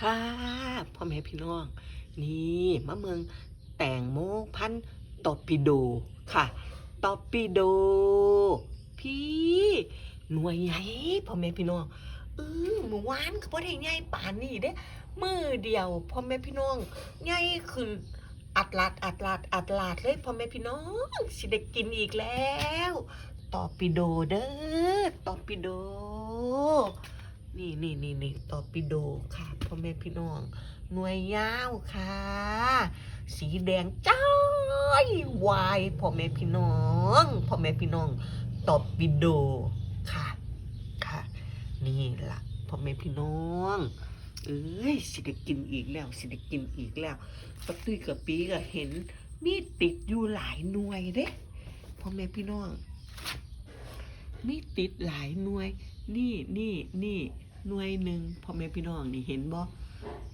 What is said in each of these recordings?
ค่ะพ่อแม่พี่น้อง นี่มะเมืองแตงโมพันตอปิโดค่ะตอปิโด พี่ หน่วยใหญ่พ่อแม่พี่น้องเออเมื่อวานก็บ่ได้ใหญ่ป่านนี้เด้มือเดียวพ่อแม่พี่น้องใหญ่ขึ้นอัดลาดอัดลาดอัดลาดเลยพ่อแม่พี่น้องสิได้กินอีกแล้วตอปิโดเด้อตอปิโด นี่นี่นี่นี่ตอปิโดค่ะพ่อแม่พี่น้อง หน่วยยาวค่ะ สีแดงจ้ายวายพ่อแม่พี่น้องพ่อแม่พี่น้อง ตอปิโดค่ะค่ะ นี่ล่ะพ่อแม่พี่น้องเอ้ยสิได้กินอีกแล้วสิได้กินอีกแล้วปะตุ้ยกับปีก็เห็นมีติดอยู่หลายหน่วยเด้พ่อแม่พี่น้องมีติดหลายหน่วย นี่นี่นี่ หน่วยหนึ่งพ่อแม่พี่น้องนี่เห็นบ่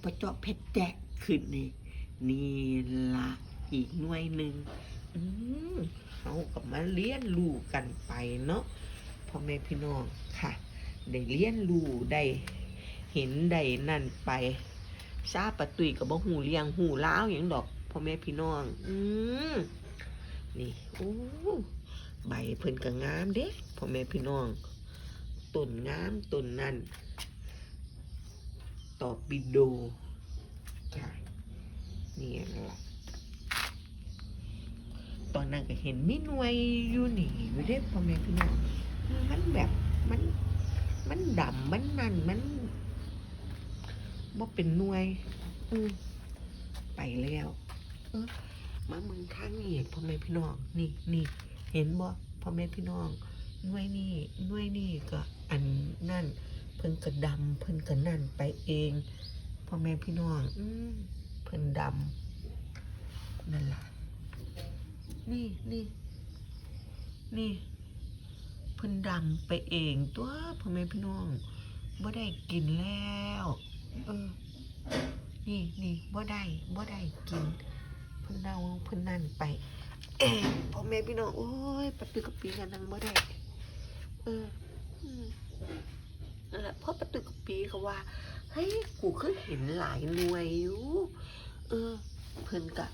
ประเจาะเพชรแจกขึ้นนี่นี่ละอีกหน่วยหนึ่งอืมเขากับมาเลี้ยนรู้กันไปเนาะพ่อแม่พี่น้องค่ะ ได้เลี้ยนรู้ได้เห็นได้นั่นไปซาปะตุยกับบ่หูเลี้ยงหูล้าวอย่างดอกพ่อแม่พี่น้อง อืมนี่โอ้ใบเพิ่นก็งามเด้พ่อแม่พี่น้อง ต้นงามต้นนั่นตอร์ปิโดค่ะนี่ละตอนนั้นก็เห็นมีหน่วยอยู่นี่อยู่เด้พ่อแม่พี่น้องมันแบบมัน มันดำมันนั่นมันบ่เป็นหน่วยออไปแล้วเออมาเมืองทางนี่พ่อแม่พี่น้อง นี่นี่เห็นบ่พ่อแม่พี่น้อง หน่วยนี่หน่วยนี่ก็อันนั่น เพิ่นก็ดำเพิ่นก็นั่นไปเองพ่อแม่พี่น้องอืเพิ่นดำนั่นล่ะนี่นี่นี่เพิ่นดำไปเองตัวพ่อแม่พี่น้องบ่ได้กินแล้ว เออ นี่นี่บ่ได้บ่ได้กินเพิ่นเอาเพิ่นนั่นไปเออพ่อแม่พี่น้องโอ้ยปะตึกกะปีกันนั่งบ่ได้ เอออืมนั่นแหละพราะปะตึกกะปีเขาว่าเฮ้ยกูเคยเห็นหลายหน่วยอยู่เออ เพิ่นกะ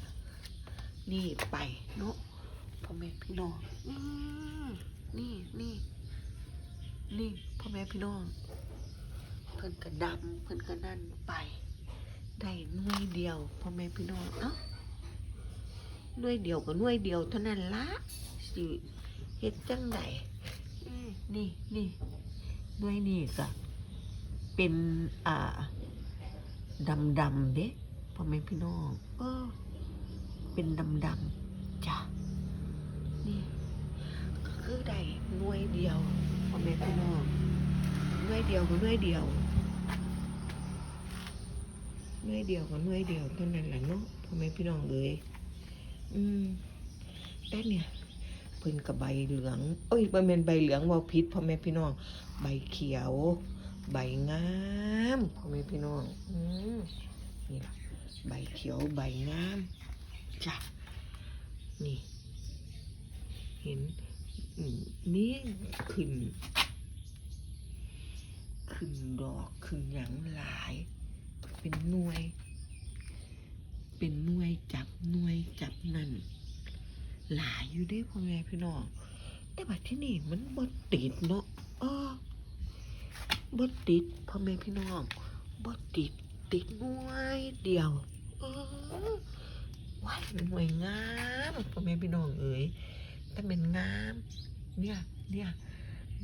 นี่ไปเนาะพ่อแม่พี่น้องอืมนี่นี่นี่พ่อแม่พี่น้อง เพิ่นกะดำเพิ่นกะนั่นไป ได้หน่วยเดียวพ่อแม่พี่น้องเอ้าหน่วยเดียวก็หน่วยเดียวเท่านั้นละสิเฮ็ดจังไดอืม นี่นี่หน่วยนี่ก็เป็นอ่าดำดำๆเด้พ่อแม่พี่น้องเออ เป็นดำดำๆจ้ะนี่ก็คือได้หน่วยเดียวพ่อแม่พี่น้องหน่วยเดียวก็หน่วยเดียวหน่วยเดียวก็หน่วยเดียวเท่านั้นแหละเนาะพ่อแม่พี่น้องเลยอืมแต่เนี่ย เพิ่นกับใบเหลืองเอ้ยบ่แม่นใบเหลืองว่าพิษพ่อแม่พี่น้อง ใบเขียว ใบงามพ่อแม่พี่น้องอืมนี่ล่ะใบเขียวใบงามจ้ะนี่ เห็นนี่ขึ้น ขึ้นดอกขึ้นหยังหลาย เป็นหน่วย เป็นหน่วยจับหน่วยจับนั่น หลายอยู่ได้พ่อแม่พี่น้องแต่ว่าที่นี่มันบดติดเนาะอ้อบดติดพ่อแม่พี่น้องบดติดติดหน่วยเดียวเออว้ายมันหน่วยงามพ่อแม่พี่น้องเอ๋ยแต่เป็นงามเนี่ยเนี่ย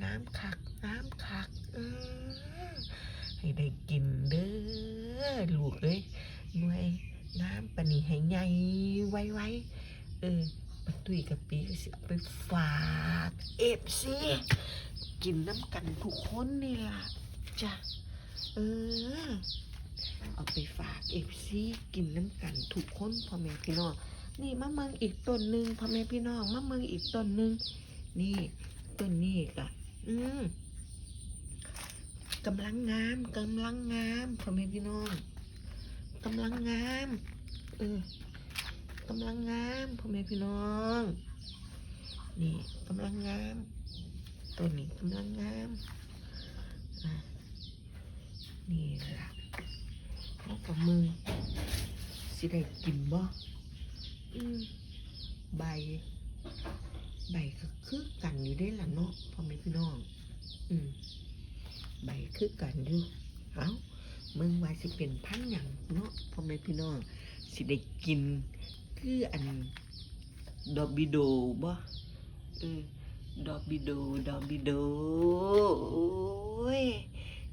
งามคักงามคักเออให้ได้กินเด้อลูกเอ้ยหน่วยงามปนีให้ใหญ่ไวๆเออ ตุยกับปีก็สิเอาไปฝากเอฟซีกินน้ำกันทุกคนนี่ล่ะจ้ะเออ เอาไปฝากเอฟซีกินน้ำกันทุกคนพ่อแม่พี่น้องนี่มะเมืองอีกต้นหนึ่งพ่อแม่พี่น้องมะเมืองอีกต้นหนึ่งนี่ต้นนี้ก็อืมกำลังงามกำลังงามพ่อแม่พี่น้องกำลังงาม เออ กำลังงามพ่อแม่พี่น้อง นี่กำลังงามต้นนี้กำลังงามนี่ละเขากับมือสิได้กินบ่ใบ ใบก็คือกันอยู่ได้ล่ะเนาะพ่อแม่พี่น้อง อืมใบคือกันอยู่เอ้ามึงว่าสิเป็นพันธุ์หยังเนาะพ่อแม่พี่น้องสิได้กิน คืออันดอบิโดบ่เออดอบิโดดอบิโดโอ้ย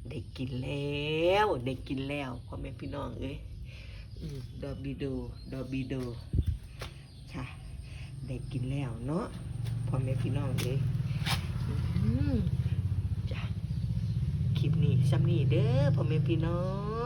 ได้กินแล้วได้กินแล้วพ่อแม่พี่น้องเอ้ยดอบิโดดอบิโดค่ะได้กินแล้วเนาะพ่อแม่พี่น้องเอ้ยจ้ะคลิปนี้ซ้ำนี้เด้อพ่อแม่พี่น้อง